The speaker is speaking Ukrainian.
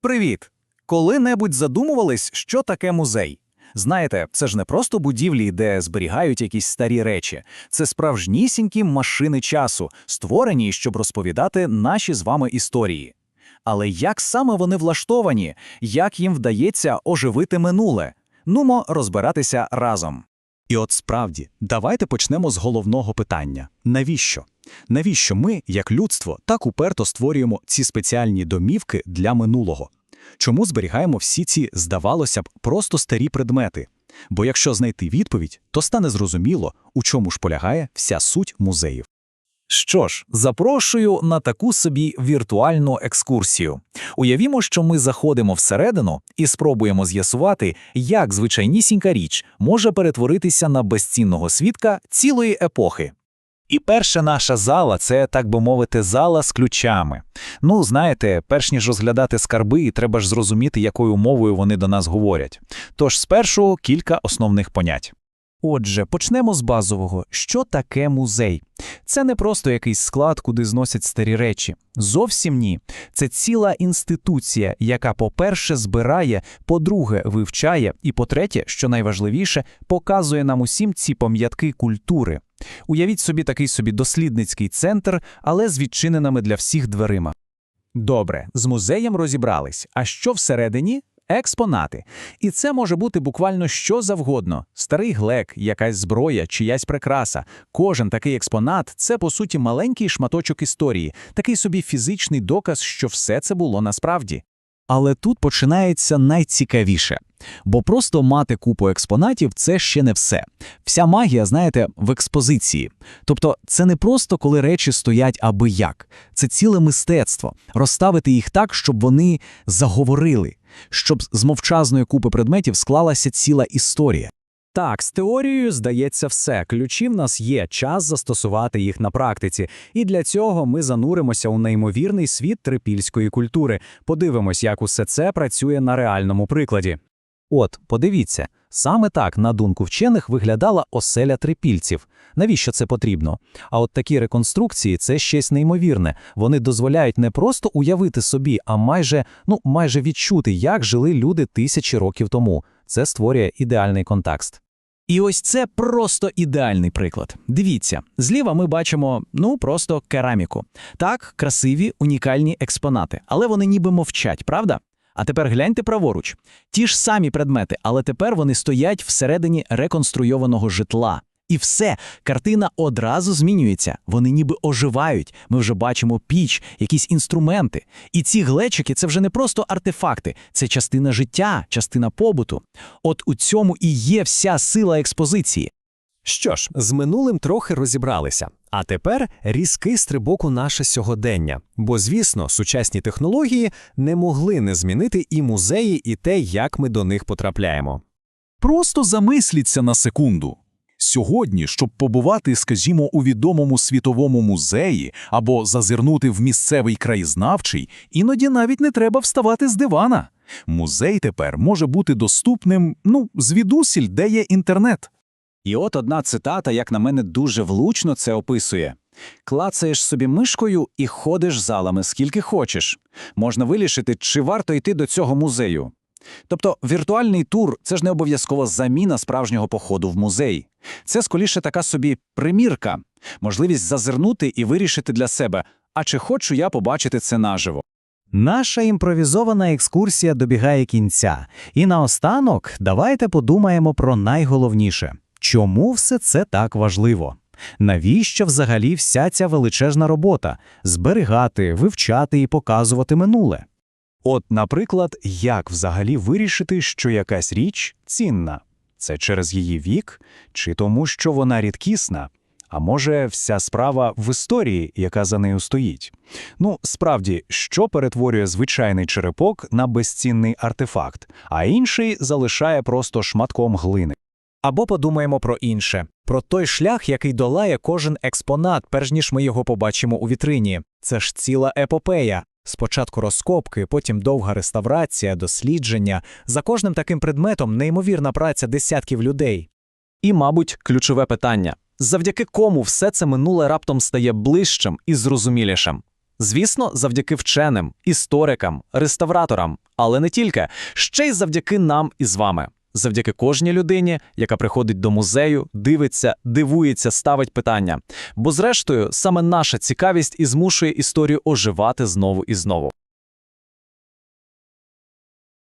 Привіт! Коли-небудь задумувались, що таке музей? Знаєте, це ж не просто будівлі, де зберігають якісь старі речі. Це справжнісінькі машини часу, створені, щоб розповідати наші з вами історії. Але як саме вони влаштовані, як їм вдається оживити минуле? Нумо розбиратися разом. І от справді, давайте почнемо з головного питання: навіщо? Навіщо ми, як людство, так уперто створюємо ці спеціальні домівки для минулого? Чому зберігаємо всі ці, здавалося б, просто старі предмети? Бо якщо знайти відповідь, то стане зрозуміло, у чому ж полягає вся суть музеїв. Що ж, запрошую на таку собі віртуальну екскурсію. Уявімо, що ми заходимо всередину і спробуємо з'ясувати, як звичайнісінька річ може перетворитися на безцінного свідка цілої епохи. І перша наша зала це, так би мовити, зала з ключами. Ну, знаєте, перш ніж розглядати скарби, треба ж зрозуміти, якою мовою вони до нас говорять. Тож спершу кілька основних понять. Отже, почнемо з базового. Що таке музей? Це не просто якийсь склад, куди зносять старі речі. Зовсім ні. Це ціла інституція, яка, по-перше, збирає, по-друге, вивчає, і по-третє, що найважливіше, показує нам усім ці пам'ятки культури. Уявіть собі такий собі дослідницький центр, але з відчиненими для всіх дверима. Добре, з музеєм розібрались. А що всередині? Експонати. І це може бути буквально що завгодно: старий глек, якась зброя, чиясь прикраса. Кожен такий експонат це, по суті, маленький шматочок історії, такий собі фізичний доказ, що все це було насправді. Але тут починається найцікавіше. Бо просто мати купу експонатів це ще не все. Вся магія, знаєте, в експозиції. Тобто, це не просто коли речі стоять аби як, це ціле мистецтво розставити їх так, щоб вони заговорили, щоб з мовчазної купи предметів склалася ціла історія. Так, з теорією здається все. Ключі в нас є, час застосувати їх на практиці. І для цього ми зануримося у неймовірний світ трипільської культури. Подивимось, як усе це працює на реальному прикладі. От, подивіться, саме так, на думку вчених, виглядала оселя трипільців. Навіщо це потрібно? А от такі реконструкції це щось неймовірне. Вони дозволяють не просто уявити собі, а майже, ну, майже відчути, як жили люди тисячі років тому. Це створює ідеальний контекст. І ось це просто ідеальний приклад. Дивіться, зліва ми бачимо ну просто кераміку. Так, красиві, унікальні експонати, але вони ніби мовчать, правда? А тепер гляньте праворуч. Ті ж самі предмети, але тепер вони стоять всередині реконструйованого житла. І все, картина одразу змінюється. Вони ніби оживають. Ми вже бачимо піч, якісь інструменти. І ці глечики це вже не просто артефакти, це частина життя, частина побуту. От у цьому і є вся сила експозиції. Що ж, з минулим трохи розібралися. А тепер різкий стрибок у наше сьогодення. Бо, звісно, сучасні технології не могли не змінити і музеї, і те, як ми до них потрапляємо. Просто замисліться на секунду. Сьогодні, щоб побувати, скажімо, у відомому світовому музеї або зазирнути в місцевий краєзнавчий, іноді навіть не треба вставати з дивана. Музей тепер може бути доступним, ну, звідусіль, де є інтернет. І от одна цитата, як на мене, дуже влучно це описує. Клацаєш собі мишкою і ходиш залами скільки хочеш. Можна вирішити, чи варто йти до цього музею. Тобто віртуальний тур це ж не обов'язково заміна справжнього походу в музей. Це скоріше така собі примірка, можливість зазирнути і вирішити для себе, а чи хочу я побачити це наживо. Наша імпровізована екскурсія добігає кінця. І наостанок давайте подумаємо про найголовніше. Чому все це так важливо? Навіщо взагалі вся ця величезна робота зберігати, вивчати і показувати минуле? От, наприклад, як взагалі вирішити, що якась річ цінна? Це через її вік, чи тому, що вона рідкісна? А може, вся справа в історії, яка за нею стоїть? Ну, справді, що перетворює звичайний черепок на безцінний артефакт, а інший залишає просто шматком глини. Або подумаємо про інше, про той шлях, який долає кожен експонат, перш ніж ми його побачимо у вітрині. Це ж ціла епопея. Спочатку розкопки, потім довга реставрація, дослідження. За кожним таким предметом неймовірна праця десятків людей. І, мабуть, ключове питання: завдяки кому все це минуле раптом стає ближчим і зрозумілішим? Звісно, завдяки вченим, історикам, реставраторам, але не тільки, ще й завдяки нам із вами. Завдяки кожній людині, яка приходить до музею, дивиться, дивується, ставить питання. Бо, зрештою, саме наша цікавість і змушує історію оживати знову і знову.